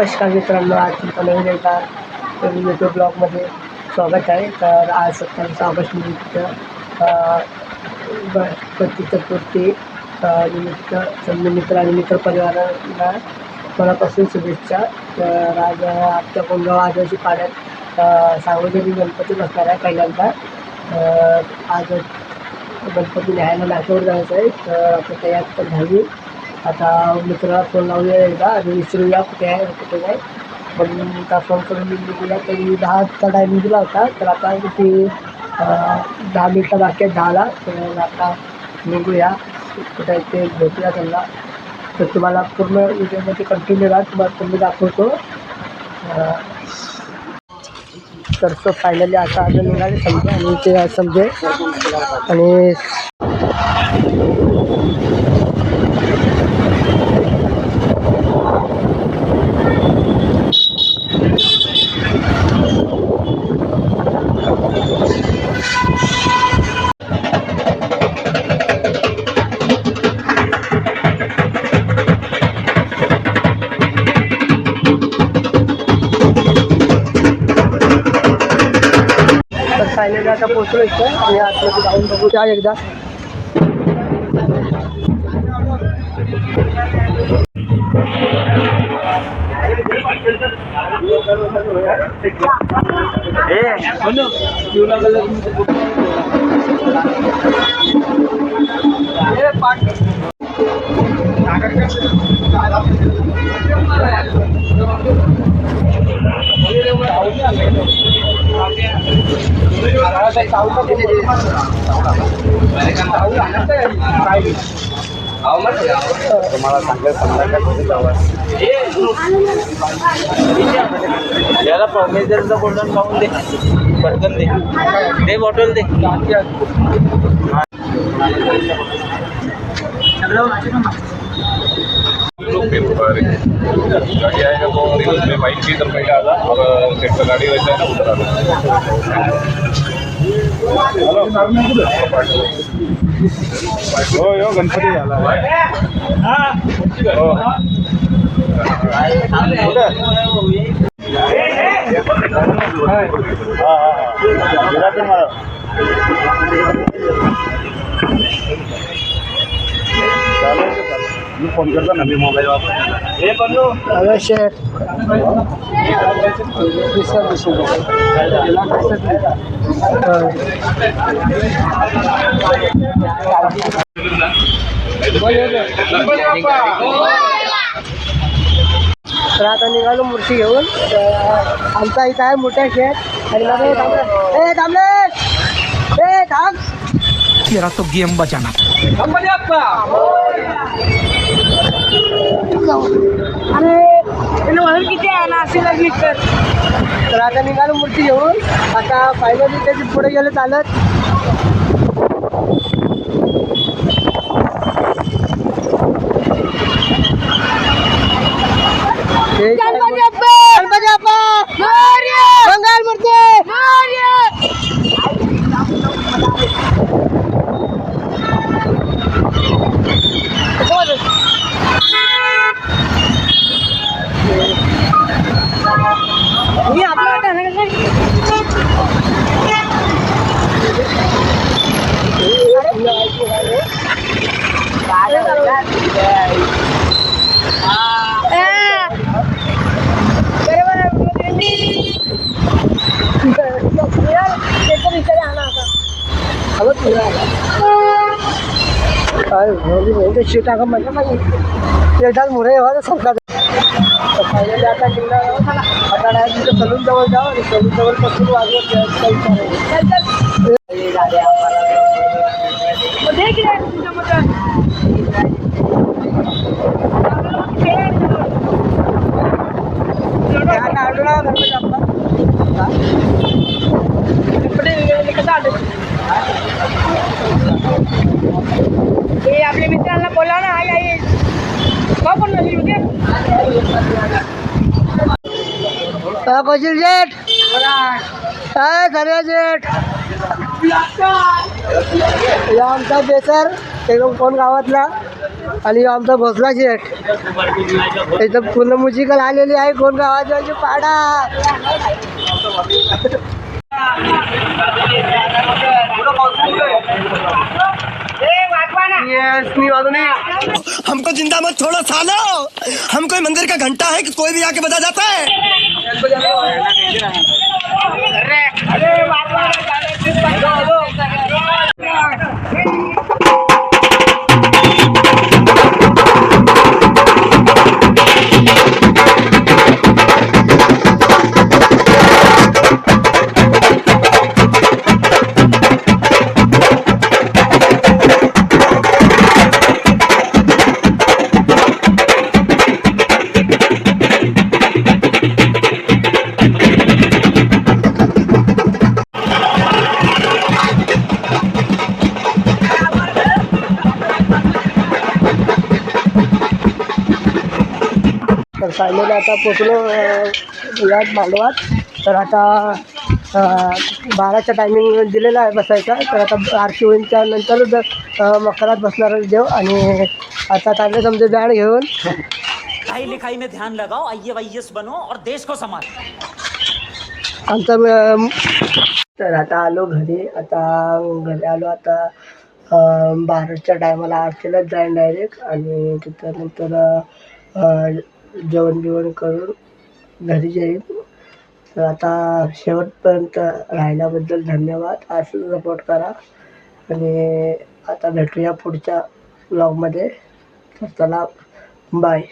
नमस्कार मित्रांनो आज तुमचं नवीन एका यूट्यूब ब्लॉगमध्ये स्वागत आहे. तर आज सत्तावीस ऑगस्ट निमित्त गणपती चतुर्थी निमित्त मित्र आणि मित्र परिवारांना मनापासून शुभेच्छा. तर आज आमच्या कोंडगाव आदिवासी पाड्यात सार्वजनिक गणपती बसणार आहे पहिल्यांदा. आज गणपती न्यायला नाशिकवर जायचं आहे. तर आपण तयार तर आता मित्राला फोन लावूया एकदा आणि विचारूया कुठे आहे कुठे नाही. पण आता फोन करून मी निघूया तरी दहाचा टायमिंग दिला होता. तर आता किती दहा मिनटं बाकी आहे दहाला. तर आता निघूया. कुठे ते भेटूया त्यांना. तर तुम्हाला पूर्ण व्हिडिओमध्ये कंटिन्यू राहा. तुम्हाला पूर्ण दाखवतो. तर तो फायनली आता अजून निघाले समजे. आणि ते समजे. आणि फायनली आता पोचलो इथं आणि आतमध्ये जाऊन बघू त्या एकदा तुम्हाला चांगलं याला प्रॉमिजरचं बॉटल लावून दे पटकन दे दे बॉटल दे लोग पेपर गाड़ी आएगा तो रिवर्स में बाइक की तरफ बैठा था और सेट गाड़ी वैसा है ना उधर हो। यो गणपती झाला हो। हां फोन करतो ना मी मोबाईल वापरतो हे बंधू अवश्य दुसरा दिसून तर आता निघालो मूर्ती घेऊन तर आमचा इथं आहे मोठा शेत आणि मग हे थांबले ए थांबले ए थांब तेरा तो गेम बचाना अरे किती आहे? ना असेल असे तर आता निघालो मूर्ती घेऊन. आता फायनली त्याची पुढे गेलं चालत. हे शिटा का मजा नाही एकदाच मुरे येवा सरकार फायनली आता जिल्हा आता डायरेक्ट तिथं सलून जवळ जाऊ आणि सलून जवळ पासून वाजवत जायचं त्यांना बोलावणं मित्रांना आई आई का पण नसेल उद्या? कौशल जेठ. काय सर्व जेठ. हे आमचा बेसर एकदम कोण गावातला? आणि आमचा भोसला शेठ एकदम पूर्ण मुजिकल आलेली आहे कोण गावाची पाडा. हमको ज़िंदा मत छोड़ो सालो। हम कोई मंदिर का घंटा है कि कोई भी आके बजा जाता है? तर फायनली आता पोचलो यात मांडवात तर आता बाराचा टायमिंग दिलेला आहे बसायचा. तर आता आरती होईनच्या नंतरच अं, मकरात बसणार देव. आणि आता चालले समजे बँड घेऊन. पढ़ाई लिखाई में ध्यान लगाओ आई वाई बनो और देश को संभालो. आमचं तर आता आलो घरी. आता घरी आलो आता बाराच्या टायमाला आरतीलाच जाईन डायरेक्ट आणि त्याच्यानंतर अं, जेवण बिवण करून घरी जाईन तर आता शेवटपर्यंत राहिल्याबद्दल धन्यवाद. असं सपोर्ट करा. आणि आता भेटूया पुढच्या ब्लॉगमध्ये तर चला बाय